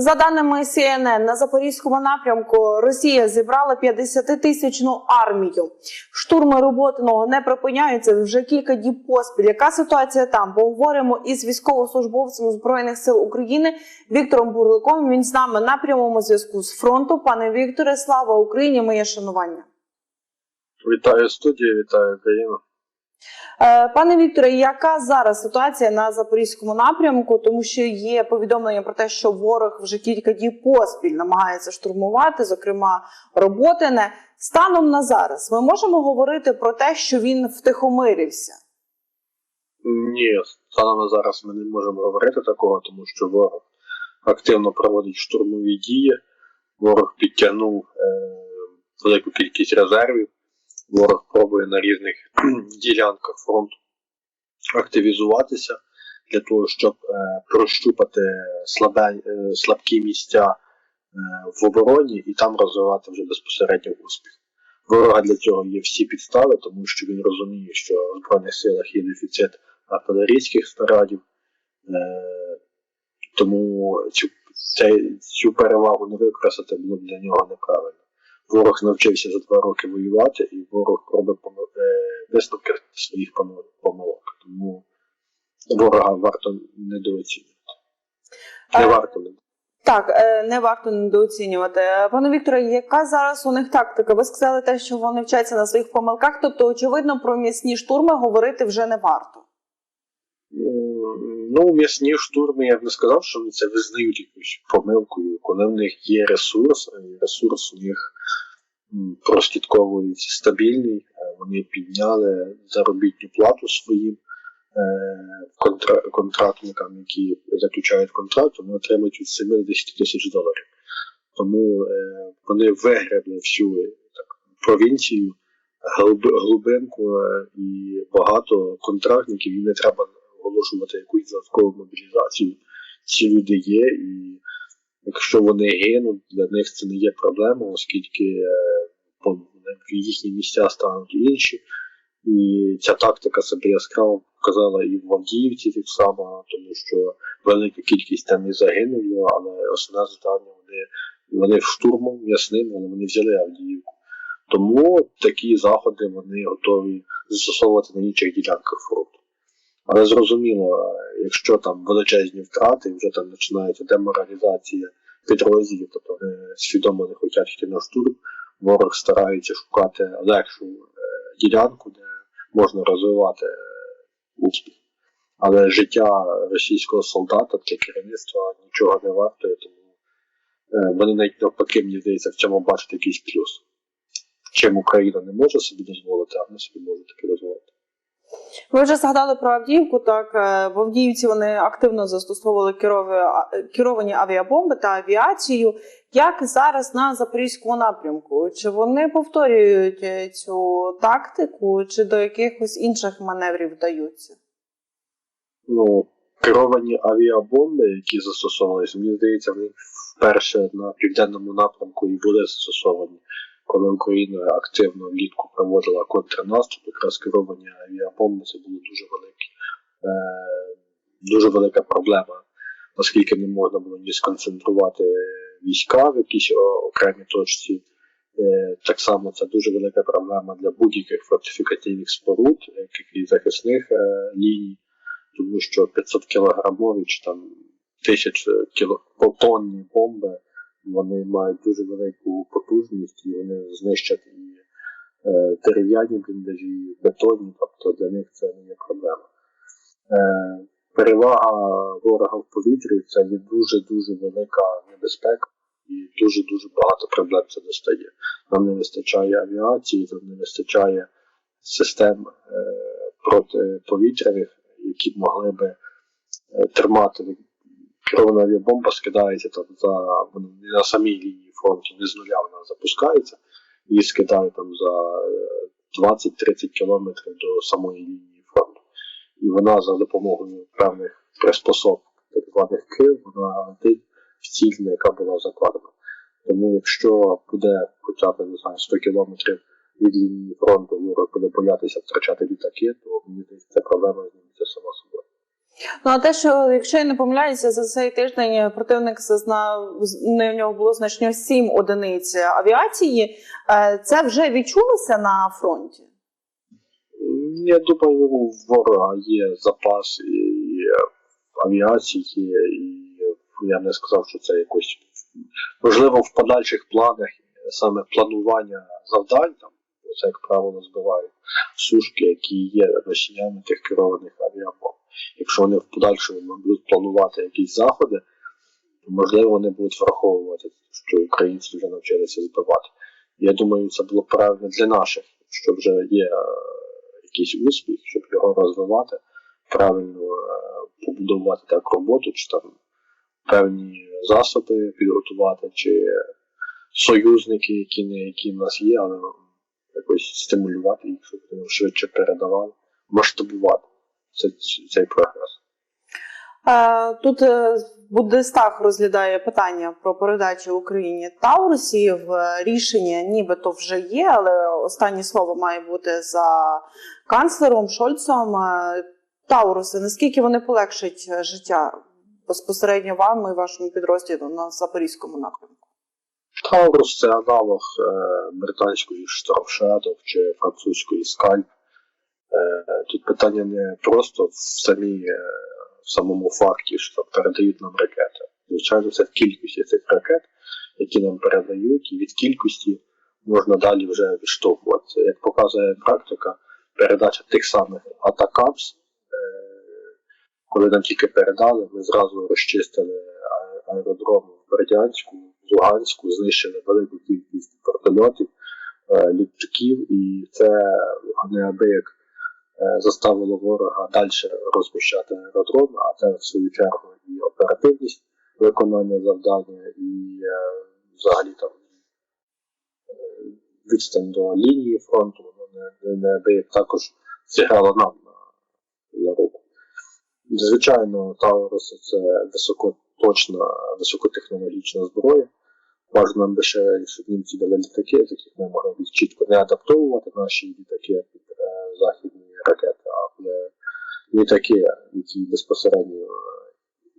За даними CNN, на запорізькому напрямку Росія зібрала 50-тисячну армію. Штурми Роботиного не припиняються вже кілька діб поспіль. Яка ситуація там? Поговоримо із військовослужбовцем збройних сил України Віктором Бурликом. Він з нами на прямому зв'язку з фронту. Пане Вікторе, слава Україні! Моє шанування. Вітаю студію, вітаю Україну. Е, Пане Вікторе, яка зараз ситуація на запорізькому напрямку? Тому що є повідомлення про те, що ворог вже кілька діб поспіль намагається штурмувати, зокрема роботине. Станом на зараз ми можемо говорити про те, що він втихомирився. Ні, станом на зараз ми не можемо говорити такого, тому що ворог активно проводить штурмові дії. Ворог підтягнув е, велику кількість резервів. Ворог пробує на різних ділянках фронту активізуватися для того, щоб е, прощупати слабе, е, слабкі місця е, в обороні і там розвивати вже безпосередньо успіх. Ворога для цього є всі підстави, тому що він розуміє, що в Збройних силах є дефіцит артилерійських снарядів, е, тому цю, цю перевагу не використати було б для нього неправильно. Ворог навчився за два роки воювати, і ворог робить е, висновки своїх помилок. Тому ворога варто недооцінювати. Не варто не Так, е, не варто недооцінювати. Пане Вікторе, яка зараз у них тактика? Ви сказали те, що вони вчаться на своїх помилках, тобто, очевидно, про м'ясні штурми говорити вже не варто. Ну, м'ясні штурми, я б не сказав, що вони це визнають якусь помилкою, коли в них є ресурс, ресурс у них прослідковується стабільний, е, вони підняли заробітну плату своїм е, контра- контрактникам, які заключають контракт, вони отримують від 7 до 10 тисяч доларів. Тому е, вони вигребли всю так, провінцію, глибинку і багато контрактників, їм не треба оголошувати якусь додаткову мобілізацію. Ці люди є, і якщо вони гинуть, для них це не є проблема, оскільки їхні місця стануть інші. І ця тактика себе яскраво показала і в Авдіївці так само, тому що велика кількість там і загинуло, але основне завдання вони, вони штурмом м'ясним, але вони взяли Авдіївку. Тому такі заходи вони готові застосовувати на інших ділянках фронту. Але зрозуміло, якщо там величезні втрати, вже там починається деморалізація підрозділів, тобто вони свідомо не хочуть йти на штурм, ворог старається шукати легшу е, ділянку, де можна розвивати е, успіх. Але життя російського солдата для керівництва нічого не вартує, тому е, вони навіть навпаки, мені здається, в цьому бачити якийсь плюс. Чим Україна не може собі дозволити, а вони собі можуть таки дозволити. Ви вже згадали про Авдіївку. Так е, в Авдіївці вони активно застосовували керовані авіабомби та авіацію. Як зараз на запорізькому напрямку? Чи вони повторюють е, цю тактику, чи до якихось інших маневрів вдаються? ну, керовані авіабомби, які застосовувалися, мені здається, вони вперше на південному напрямку і були застосовані, коли Україна активно влітку проводила контрнаступ, якраз керовані авіабомби це було дуже великі, е, дуже велика проблема, оскільки не можна було ні сконцентрувати війська в якійсь окремій точці. Е, Так само це дуже велика проблема для будь-яких фортифікаційних споруд, як і захисних е, ліній тому що 500 кілограмові чи там 1000 кіло тонні бомби вони мають дуже велику потужність і вони знищать і е, дерев'яні бліндажі, і бетонні, тобто для них це не є проблема. Е, перевага ворога в повітрі це є дуже дуже велика небезпека. І дуже дуже багато проблем це достає. Нам не вистачає авіації, нам не вистачає систем е, протиповітряних, які б могли би е, тримати керована авіабомба скидається там за на самій лінії фронту, не з нуля вона запускається, її скидає там за е, 20-30 кілометрів до самої лінії фронту. І вона за допомогою певних приспособ, так званих крил, вона летить в ціль, яка була закладена. Тому якщо буде хоча б не знаю, 100 кілометрів від лінії фронту ворог буде боятися втрачати літаки, то мені здається, проблема зніметься сама собою. Ну а те, що якщо я не помиляюся, за цей тиждень противник зазнав не в нього було значно сім одиниць авіації. е, Це вже відчулося на фронті. Я думаю, у ворога є запас і авіації, і я не сказав, що це якось можливо в подальших планах саме планування завдань, там це як правило збивають сушки, які є носіями тих керованих. Якщо вони в подальшому будуть планувати якісь заходи, то можливо вони будуть враховувати, що українці вже навчилися збивати. Я думаю, це було правильно для наших, що вже є е, якийсь успіх, щоб його розвивати, правильно е, побудувати так роботу, чи там певні засоби підготувати, чи союзники, які не які в нас є, але якось стимулювати їх, щоб вони швидше передавали, масштабувати цей, цей прогрес. Тут е, розглядає питання про передачу Україні Таурусів. Рішення нібито вже є, але останнє слово має бути за канцлером Шольцом. Е, Тауруси, наскільки вони полегшать е, життя безпосередньо вам і вашому підрозділу на Запорізькому напрямку? Таурус це аналог британської Shadow чи французької Scalp. Е, тут питання не просто в самій е, в самому факті, що передають нам ракети. Звичайно, це в кількості цих ракет, які нам передають, і від кількості можна далі вже відштовхуватися. Як показує практика, передача тих самих Атакамс, е, коли нам тільки передали, ми зразу розчистили аеродром в Бердянську, в Луганську, знищили велику кількість вертольотів, літаків, і це неабияк заставило ворога далі розміщати аеродроми, а це в свою чергу і оперативність виконання завдання, і е, взагалі там е, відстань до лінії фронту, не, не, неабияк також зіграло нам на, руку. Звичайно, Таурус це високоточна, високотехнологічна зброя. Бажано нам би ще, щоб німці дали літаки, з яких ми могли б чітко не адаптовувати наші літаки під е, західні ракети, а буде літаки, які безпосередньо е,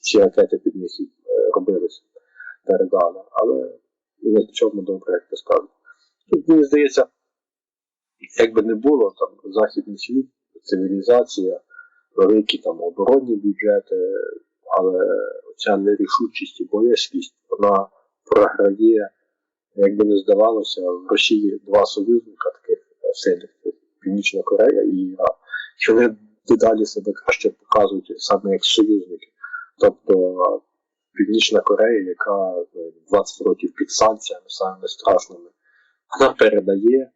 ці ракети під них е, робилися, передали. Але і на цьому добре, як ти сказав. Тут мені здається, як би не було, там західний світ, цивілізація, великі там оборонні бюджети, але ця нерішучість і боязкість, вона програє, як би не здавалося, в Росії два союзника таких е, сильних Північна Корея і Іран. І вони дедалі себе краще показують саме як союзники. Тобто Північна Корея, яка ну, 20 років під санкціями самими страшними, вона передає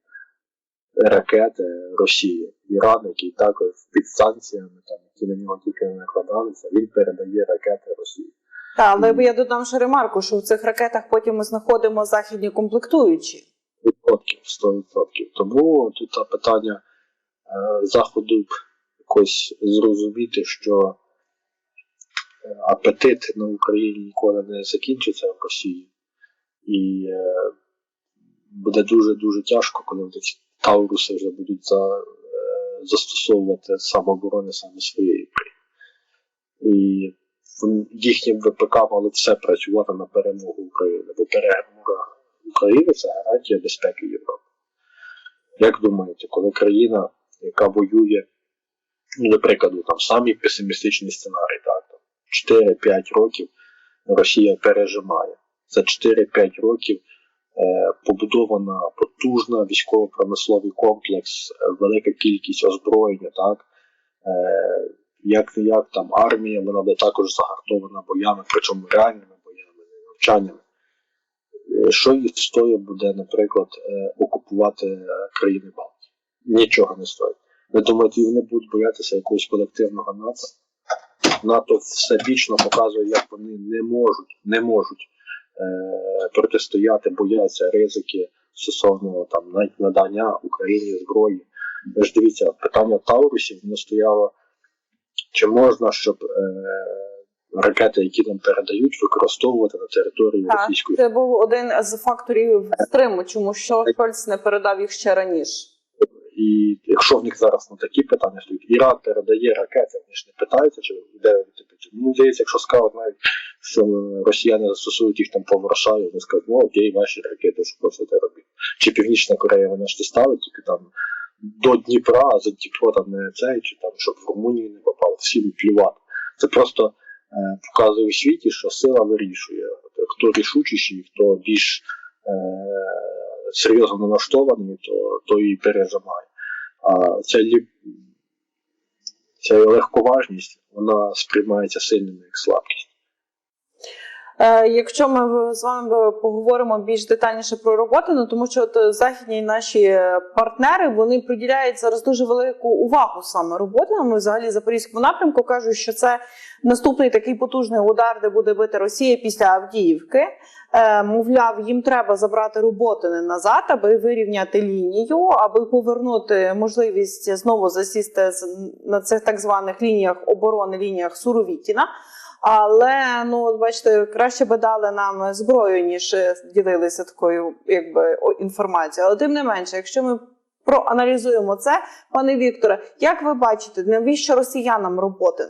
ракети Росії. Іран, який також під санкціями, там, які на нього тільки не накладалися, він передає ракети Росії. Та, але я додам ще ремарку, що в цих ракетах потім ми знаходимо західні комплектуючі. Відсотків, 100%. Тому тут питання е, заходу якось зрозуміти, що е, апетит на Україні ніколи не закінчиться в Росії. І е, буде дуже-дуже тяжко, коли Тауруси вже будуть за, застосовувати самооборони саме своєї країни. І їхнім ВПК мало все працювати на перемогу України, бо перемога України це гарантія безпеки Європи. Як думаєте, коли країна, яка воює, ну, до прикладу, там самий песимістичний сценарій, так, там, 4-5 років Росія пережимає. За 4-5 років е, побудована потужна військово-промисловий комплекс, е, велика кількість озброєння, так, е, як не як там армія, вона буде також загартована боями, причому реальними боями, навчаннями. Що їй стоїть буде, наприклад, е, окупувати е, країни Балтії? Нічого не стоїть. Ви думаєте, вони будуть боятися якогось колективного НАТО? НАТО всебічно показує, як вони не можуть, не можуть е, протистояти, бояться ризики стосовно там надання Україні зброї. Ви ж дивіться, питання Таурусів воно стояло, чи можна, щоб е, ракети, які нам передають, використовувати на території Так, Російської це був один з факторів стриму, чому що Шольц не передав їх ще раніше. І якщо в них зараз на такі питання стоять, Іран передає ракети, вони ж не питаються, чи де ви типу, Мені здається, якщо скажуть навіть, що росіяни застосують їх там по Варшаві, вони скажуть, ну окей, ваші ракети, що хочете робити. Чи Північна Корея вона ж не ставить тільки там до Дніпра, а за Дніпро там не цей, чи там, щоб в Румунію не попало, всім плювати. Це просто показує у світі, що сила вирішує. Хто рішучіший, хто більш е, серйозно налаштований, то, то і пережимає. А ця, ця легковажність, вона сприймається сильними як слабкість. Е, Якщо ми з вами поговоримо більш детальніше про роботу, ну тому що от західні наші партнери вони приділяють зараз дуже велику увагу саме роботі. Ми взагалі запорізькому напрямку кажуть, що це наступний такий потужний удар, де буде бити Росія після Авдіївки. Е, мовляв, їм треба забрати роботи не назад, аби вирівняти лінію, аби повернути можливість знову засісти на цих так званих лініях оборони, лініях Суровікіна. Але ну от бачите, краще би дали нам зброю, ніж е, ділилися такою якби інформацією. Але тим не менше, якщо ми проаналізуємо це, пане Вікторе, як ви бачите, навіщо росіянам роботи?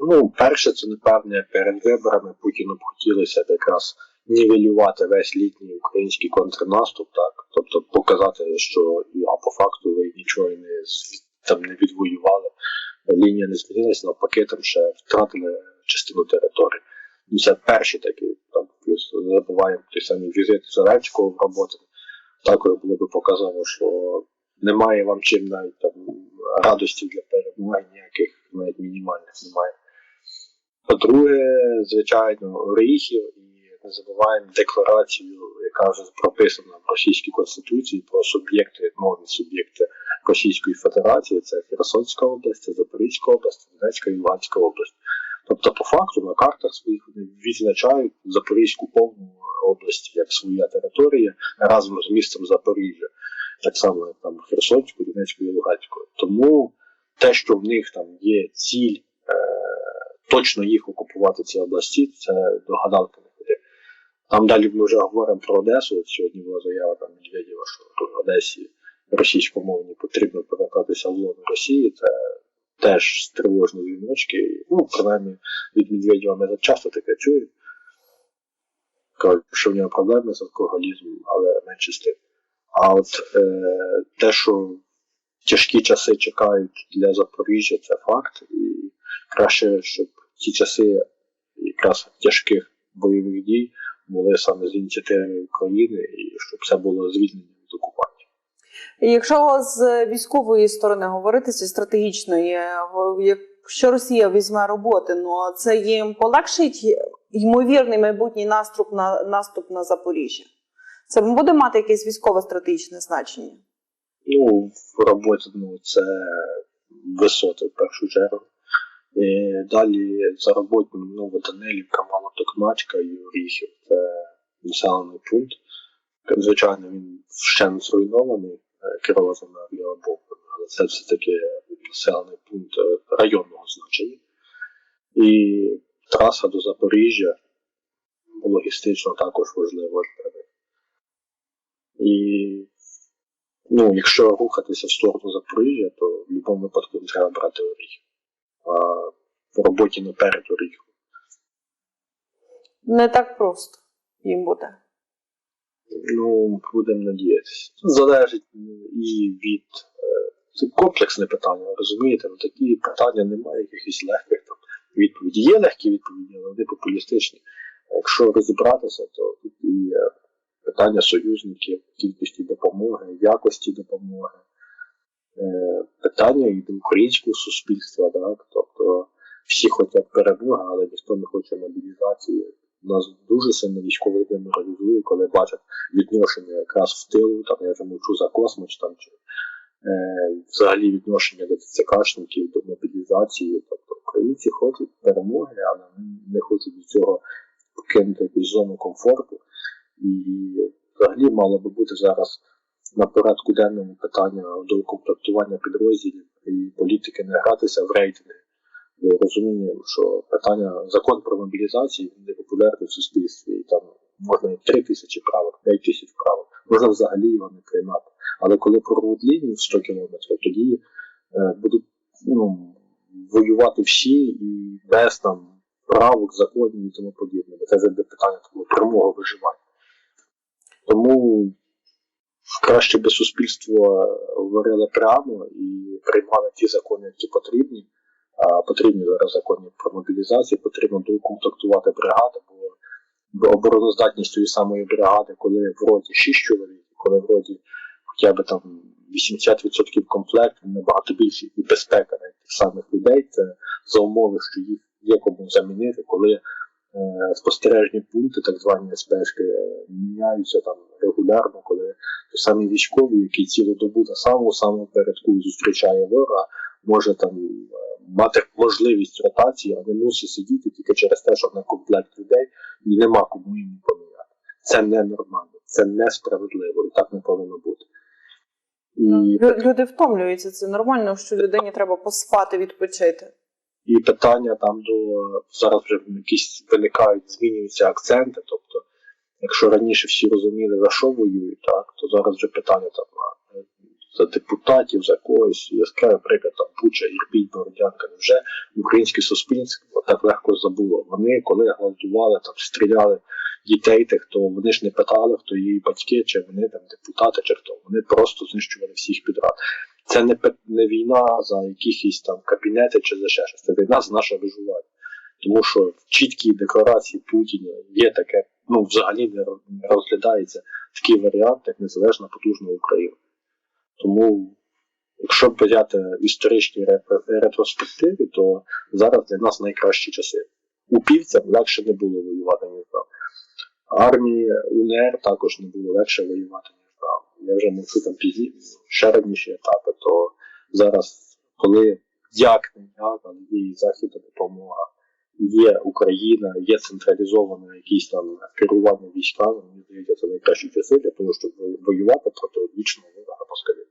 Ну, перше, це напевне перед виборами Путіну б хотілося якраз нівелювати весь літній український контрнаступ, так тобто показати, що а по факту ви нічого не там не відвоювали. Лінія не змінилася, навпаки, там ще втратили частину території. Ну, Це перший такий, там плюс не забуваємо той самий візит Зеленського в роботи. Також було би показано, що немає вам чим навіть там радості для перемоги, ніяких навіть мінімальних немає. По-друге, звичайно, Оріхів і не забуваємо декларацію, яка вже прописана в російській конституції про суб'єкти, нові суб'єкти Російської Федерації. Це Херсонська область, Запорізька область, Донецька і Луганська область. Тобто, по факту на картах своїх вони відзначають Запорізьку повну область як своя територія разом з містом Запоріжжя, так само як там Херсонську, Донецьку і Луганську. Тому те, що в них там є ціль е, точно їх окупувати ці області, це до гадалки не ходи. Там далі ми вже говоримо про Одесу. От сьогодні була заява там Медведєва, що в Одесі російськомовні потрібно повертатися в лоно Росії. Це теж тривожні дзвіночки. Ну, принаймні, від Медведєва ми часто таке чуємо. Кажуть, що в нього проблеми з алкоголізмом, але менше з тим. А от е, те, що тяжкі часи чекають для Запоріжжя, це факт. І краще, щоб ці часи якраз тяжких бойових дій були саме з ініціативи України, і щоб це було звільнення від окупантів. Якщо з військової сторони говорити зі стратегічної, якщо Росія візьме роботи, ну це їм полегшить ймовірний майбутній наступ на наступ на Запоріжжя. Це буде мати якесь військово-стратегічне значення. Ну, в роботі ну, це висоти в першу чергу. І далі за роботу Новоданилівка, Малотокмачка і Оріхів. Це населений пункт. Звичайно, він ще не зруйнований е, керованим авіабомбами, але це все-таки населений пункт е, районного значення. І траса до Запоріжжя логістично також важлива для них. І ну, якщо рухатися в сторону Запоріжжя, то в будь-якому випадку треба брати оріхи. В роботі наперед оріху. Не так просто їм буде. Ну, будемо надіятися. Залежить і від. е, Це комплексне питання, розумієте? Ну, такі питання немає якихось легких там відповіді. Є легкі відповіді, але вони популістичні. Якщо розібратися, то тут і питання союзників, кількості допомоги, якості допомоги, питання і до українського суспільства, так? Тобто всі хочуть перемоги, але ніхто не хоче мобілізації. Нас дуже сильно військовий деморалізує, коли бачать відношення якраз в тилу, там я вже мовчу за космос, там чи е, взагалі відношення до ЦКшників, до мобілізації. Тобто українці хочуть перемоги, але не хочуть від цього покинути якусь зону комфорту. І взагалі мало би бути зараз на порядку денному питання до комплектування підрозділів і політики не гратися в рейтинги. Бо розуміємо, що питання закон про мобілізацію він не популярний в суспільстві. І там можна і 3 тисячі правок, 5 тисяч правок, можна взагалі його не приймати. Але коли прорвуть лінію в 100 кілометрів, тоді е, будуть ну, воювати всі і без там правок, законів і тому подібне. Бо це вже питання такого прямого виживання. Тому краще би суспільство говорило прямо і приймало ті закони, які потрібні. А потрібні зараз закони про мобілізацію, потрібно доукомплектувати бригади, бо бо обороноздатність тієї самої бригади, коли вроді 6 чоловік, коли вроді хоча б там 80% комплект, набагато більше і безпека навіть тих самих людей, це за умови, що їх є кому замінити, коли е, спостережні пункти, так звані СПшки, е, міняються там регулярно, коли самі військові, які цілу добу на самому самому передку і зустрічає ворога, може там е, мати можливість ротації, а не мусить сидіти тільки через те, що на комплект людей і нема кому їм поміняти. Це ненормально, це несправедливо і так не повинно бути. І, Люди втомлюються. Це нормально, що людині треба поспати, відпочити. І питання там до зараз вже якісь виникають, змінюються акценти. Тобто, якщо раніше всі розуміли, за що воюють, так, то зараз вже питання там за депутатів, за когось. Яскравий приклад там Буча, Ірпінь, Бородянка. Невже українське суспільство так легко забуло? Вони коли гвалтували, там стріляли дітей тих, то вони ж не питали, хто її батьки, чи вони там депутати, чи хто. Вони просто знищували всіх підряд. Це не, не війна за якісь там кабінети чи за ще щось. Це війна за наше виживання. Тому що в чіткій декларації Путіна є таке, ну взагалі не розглядається такий варіант, як незалежна потужна Україна. Тому, якщо взяти в історичній ретроспективі, то зараз для нас найкращі часи. Упівцям легше не було воювати. Армії УНР також не було легше воювати. Я вже мовчу там пізні, ще раніші етапи, то зараз, коли як не як, але і західна допомога, є Україна, є централізоване якісь там керування військами, мені здається, це найкращі часи для того, щоб воювати проти вічного ворога москалів.